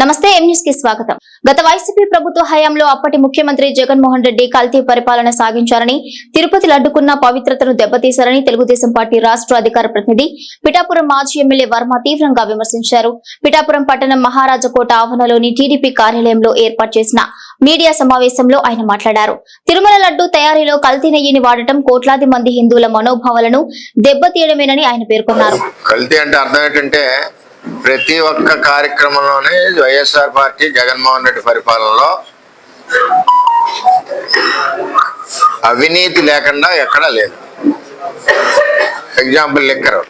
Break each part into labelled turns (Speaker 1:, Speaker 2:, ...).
Speaker 1: నమస్తే ఎం న్యూస్కి స్వాగతం. గత వైసీపీ ప్రభుత్వ హయాంలో అప్పటి ముఖ్యమంత్రి జగన్మోహన్ రెడ్డి కల్తీ పరిపాలన సాగించారని తిరుపతి లడ్డుకున్న పవిత్రతను దెబ్బతీశారని తెలుగుదేశం పార్టీ రాష్ట్ర అధికార ప్రతినిధి పిఠాపురం మాజీ ఎమ్మెల్యే వర్మ తీవ్రంగా విమర్శించారు. పిఠాపురం పట్టణం మహారాజకోట ఆవరణలోని టీడీపీ కార్యాలయంలో ఏర్పాటు చేసిన మీడియా సమావేశంలో ఆయన మాట్లాడారు. తిరుమల లడ్డు తయారీలో కల్తీ నెయ్యిని వాడటం కోట్లాది మంది హిందువుల మనోభావాలను దెబ్బతీయడమేనని ఆయన పేర్కొన్నారు.
Speaker 2: కల్తీ అంటే అర్థం ఏంటంటే ప్రతి ఒక్క కార్యక్రమంలోనే వైఎస్ఆర్ పార్టీ జగన్మోహన్ రెడ్డి పరిపాలనలో అవినీతి లేకుండా ఎక్కడా లేదు. ఎగ్జాంపుల్ లెక్కరు.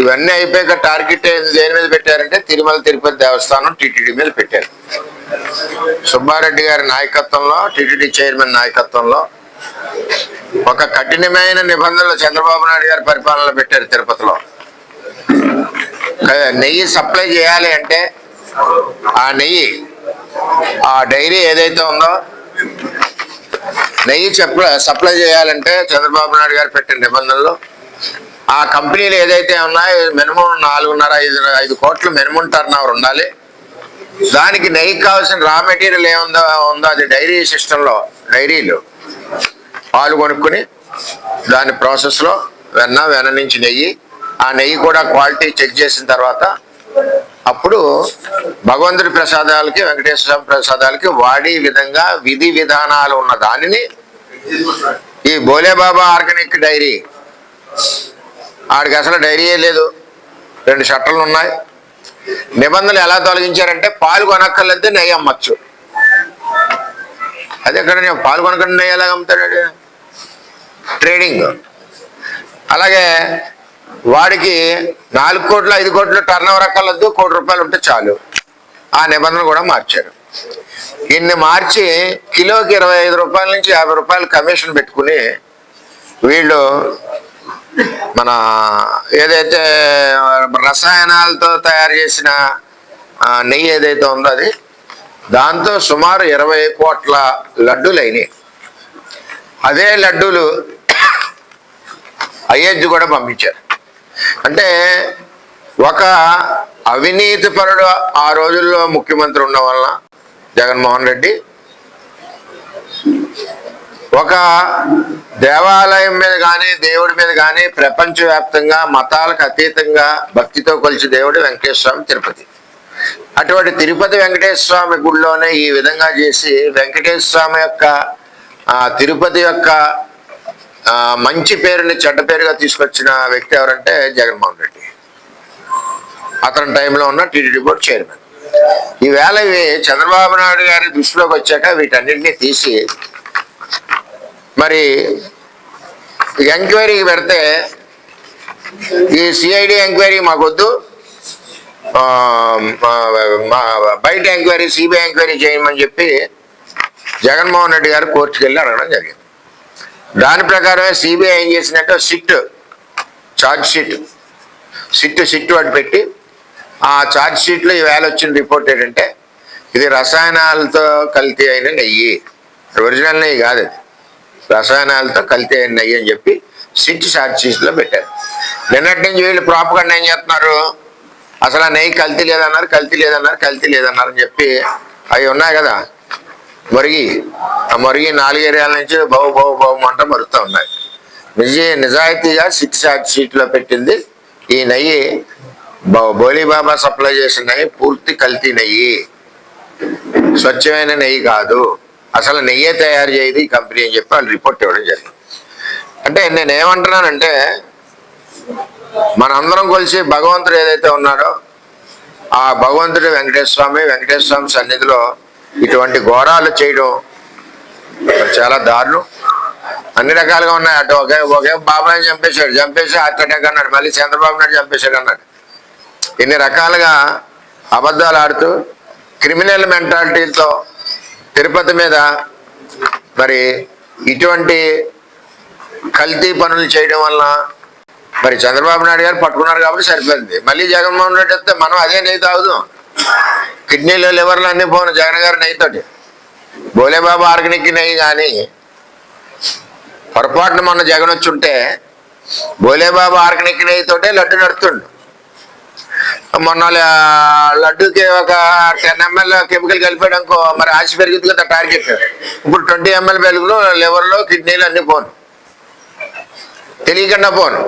Speaker 2: ఇవన్నీ అయిపోయాక టార్గెట్ దేని మీద పెట్టారంటే తిరుమల తిరుపతి దేవస్థానం టీటీడీ మీద పెట్టారు. సుబ్బారెడ్డి గారి నాయకత్వంలో టీటీడీ చైర్మన్ నాయకత్వంలో ఒక కఠినమైన నిబంధనలు చంద్రబాబు నాయుడు గారి పరిపాలనలో పెట్టారు తిరుపతిలో. నెయ్యి సప్లై చేయాలి అంటే ఆ నెయ్యి ఆ డైరీ ఏదైతే ఉందో నెయ్యి సప్లై చేయాలంటే చంద్రబాబు నాయుడు గారు పెట్టిన నిబంధనలు. ఆ కంపెనీలు ఏదైతే ఉన్నాయో మినిమం నాలుగున్నర ఐదు ఐదు కోట్లు మినిమం టర్న్ ఉండాలి. దానికి నెయ్యి కావాల్సిన రా మెటీరియల్ ఏముందో ఉందో అది డైరీ సిస్టంలో డైరీలు. పాలు కొనుక్కుని దాని ప్రాసెస్లో వెన్న వెన్న నుంచి నెయ్యి ఆ నెయ్యి కూడా క్వాలిటీ చెక్ చేసిన తర్వాత అప్పుడు భగవంతుడి ప్రసాదాలకి వెంకటేశ్వర స్వామి ప్రసాదాలకి వాడే విధంగా విధి విధానాలు ఉన్న దానిని ఈ బోలేబాబా ఆర్గానిక్ డైరీ ఆడికి అసలు డైరీయే లేదు. రెండు షట్టర్లు ఉన్నాయి. నిబంధనలు ఎలా తొలగించారంటే పాలు కొనక్కర్లేదు నెయ్యి అమ్మచ్చు. అది ఎక్కడ నేను పాలు కొనకుండా నెయ్యి ఎలాగ అమ్ముతాడు? ట్రేడింగ్. అలాగే వాడికి నాలుగు కోట్లు ఐదు కోట్లు టర్న్ ఓవర్ అక్కర్లేదు కోటి రూపాయలు ఉంటే చాలు. ఆ నిబంధన కూడా మార్చారు. ఇన్ని మార్చి కిలోకి ఇరవై ఐదు రూపాయల నుంచి యాభై రూపాయలు కమిషన్ పెట్టుకుని వీళ్ళు మన ఏదైతే రసాయనాలతో తయారు చేసిన నెయ్యి ఏదైతే ఉందో అది దాంతో సుమారు ఇరవై కోట్ల లడ్డూలు అయినాయి. అదే లడ్డూలు అయోధ్య కూడా పంపించారు. అంటే ఒక అవినీతి పరుడు ఆ రోజుల్లో ముఖ్యమంత్రి ఉండడం వలన జగన్మోహన్ రెడ్డి ఒక దేవాలయం మీద కానీ దేవుడి మీద కానీ ప్రపంచవ్యాప్తంగా మతాలకు అతీతంగా భక్తితో కొలిచి దేవుడు వెంకటేశ్వర తిరుపతి. అటువంటి తిరుపతి వెంకటేశ్వర స్వామి గుడిలోనే ఈ విధంగా చేసి వెంకటేశ్వర స్వామి యొక్క తిరుపతి యొక్క మంచి పేరుని చెడ్డ పేరుగా తీసుకొచ్చిన వ్యక్తి ఎవరంటే జగన్మోహన్ రెడ్డి. అతని టైంలో ఉన్న టీటీడీ బోర్డు చైర్మన్. ఈవేళ ఇవి చంద్రబాబు నాయుడు గారి దృష్టిలోకి వచ్చాక వీటన్నిటిని తీసి మరి ఎంక్వైరీకి పెడితే ఈ సిఐడి ఎంక్వైరీ మాకొద్దు. మా- బయట ఎంక్వైరీ సిబిఐ ఎంక్వైరీ చేయమని చెప్పి జగన్మోహన్ రెడ్డి గారు కోర్టుకు వెళ్ళి అడగడం జరిగింది. దాని ప్రకారమే సిబిఐ ఏం చేసిందంటే SIT charge sheet SIT SIT వాటి పెట్టి ఆ ఛార్జ్ షీట్లో ఈవేళ వచ్చిన రిపోర్ట్ ఏంటంటే ఇది రసాయనాలతో కల్తీ అయిన నెయ్యి. ఒరిజినల్ నెయ్యి కాదు అది. రసాయనాలతో కల్తీ అయిన నెయ్యి అని చెప్పి సిట్ ఛార్జ్ షీట్లో పెట్టారు. నిన్నటి నుంచి వీళ్ళు ప్రాపర్గా ఏం చేస్తున్నారు? అసలు ఆ నెయ్యి కల్తీ లేదన్నారు కల్తీ లేదన్నారు కల్తీ లేదన్నారు అని చెప్పి అవి ఉన్నాయి కదా. మరిగి ఆ మరిగి నాలుగేరియాల నుంచి బావు బావు బావు మంట మరుగుతూ ఉన్నాయి. నిజ నిజాయితీగా సిక్స్ ఛార్జ్ షీట్లో పెట్టింది. ఈ నెయ్యి బోలీబాబా సప్లై చేసిన నెయ్యి పూర్తి కల్తీ నెయ్యి. స్వచ్ఛమైన నెయ్యి కాదు. అసలు నెయ్యే తయారు చేయదు ఈ కంపెనీ అని చెప్పి వాళ్ళు రిపోర్ట్ ఇవ్వడం జరిగింది. అంటే నేను ఏమంటున్నానంటే మనందరం కలిసి భగవంతుడు ఏదైతే ఉన్నాడో ఆ భగవంతుడు వెంకటేశ్వర స్వామి వెంకటేశ్వర స్వామి సన్నిధిలో ఇటువంటి ఘోరాలు చేయడం చాలా దారుణం. అన్ని రకాలుగా ఉన్నాయి. అటు ఒకే ఒకే బాబాయ్ చంపేశాడు చంపేసి హార్ట్ అటాక్ అన్నాడు మళ్ళీ చంద్రబాబు నాయుడు చంపేశాడు అన్నాడు. ఇన్ని రకాలుగా అబద్ధాలు ఆడుతూ క్రిమినల్ మెంటాలిటీతో తిరుపతి మీద మరి ఇటువంటి కల్తీ పనులు చేయడం వలన మరి చంద్రబాబు నాయుడు గారు పట్టుకున్నారు కాబట్టి సరిపోయింది. మళ్ళీ జగన్మోహన్ రెడ్డి వస్తే మనం అదే నెయ్యి తాగుదాం. కిడ్నీలు లివర్లు అన్ని పోను జగన్ గారు నెయ్యితోటి. బోలేబాబు ఆర్గానిక్ నెయ్యి కానీ పొరపాటున మొన్న జగన్ వచ్చి ఉంటే బోలేబాబు ఆర్గానిక్ నెయ్యితోటే లడ్డు నడుతుండు మొన్న లడ్డుకి ఒక టెన్ ఎంఎల్ కెమికల్ కలిపాడు మరి ఆశ పెరుగుతుంది కదా టార్గెట్. ఇప్పుడు ట్వంటీ ఎంఎల్ పెరుగులు లివర్లో కిడ్నీలు అన్ని పోను. తెలియకుండా పోను.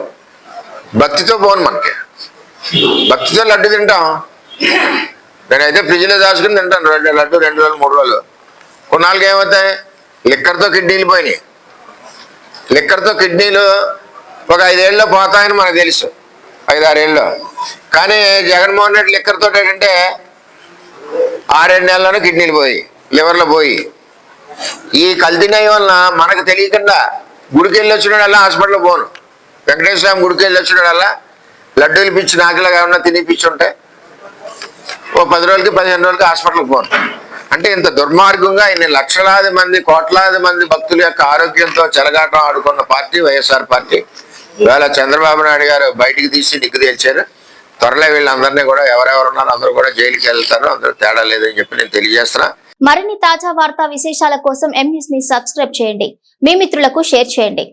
Speaker 2: భక్తితో పోను మనకి. భక్తితో లడ్డు తింటాం. నేనైతే ఫ్రిడ్జ్లో దాచుకుని తింటాను. రెండు లడ్డు రెండు రోజులు మూడు రోజులు కొన్నాళ్ళకి ఏమవుతాయి? లిక్కర్తో కిడ్నీలు పోయినాయి. లిక్కర్తో కిడ్నీలు ఒక ఐదేళ్ళలో పోతాయని మనకు తెలుసు. ఐదారేళ్ళలో కానీ జగన్మోహన్ రెడ్డి లిక్కర్తో ఏంటంటే ఆరేడు నెలల్లోనే కిడ్నీలు పోయి లివర్లో పోయి. ఈ కల్తీనయ్య వలన మనకు తెలియకుండా గుడికి వెళ్ళి వచ్చినాడల్లా హాస్పిటల్ పోను. వెంకటేశ్వర స్వామి గుడికి వెళ్ళి వచ్చినాడల్లా లడ్డూలు పిచ్చి నాకులాగా ఏమన్నా తినిపించుంటే పది రోజులకి పదిహేను రోజులకి హాస్పిటల్కి పోను అంటే ఇంత దుర్మార్గంగా ఇన్ని లక్షలాది మంది కోట్లాది మంది భక్తుల యొక్క ఆరోగ్యంతో చెలగాటం ఆడుకున్న పార్టీ వైఎస్ఆర్ పార్టీ. ఇవాళ చంద్రబాబు నాయుడు గారు బయటికి తీసి డిగ్గు తేల్చారు. త్వరలో వీళ్ళందరినీ కూడా ఎవరెవరు ఉన్నారో అందరూ కూడా జైలుకి వెళ్తారు. అందరూ తేడా లేదని చెప్పి నేను తెలియజేస్తున్నా.
Speaker 1: మరిన్ని తాజా వార్తా విశేషాల కోసం ఎంఎస్ని సబ్స్క్రైబ్ చేయండి. మీ మిత్రులకు షేర్ చేయండి.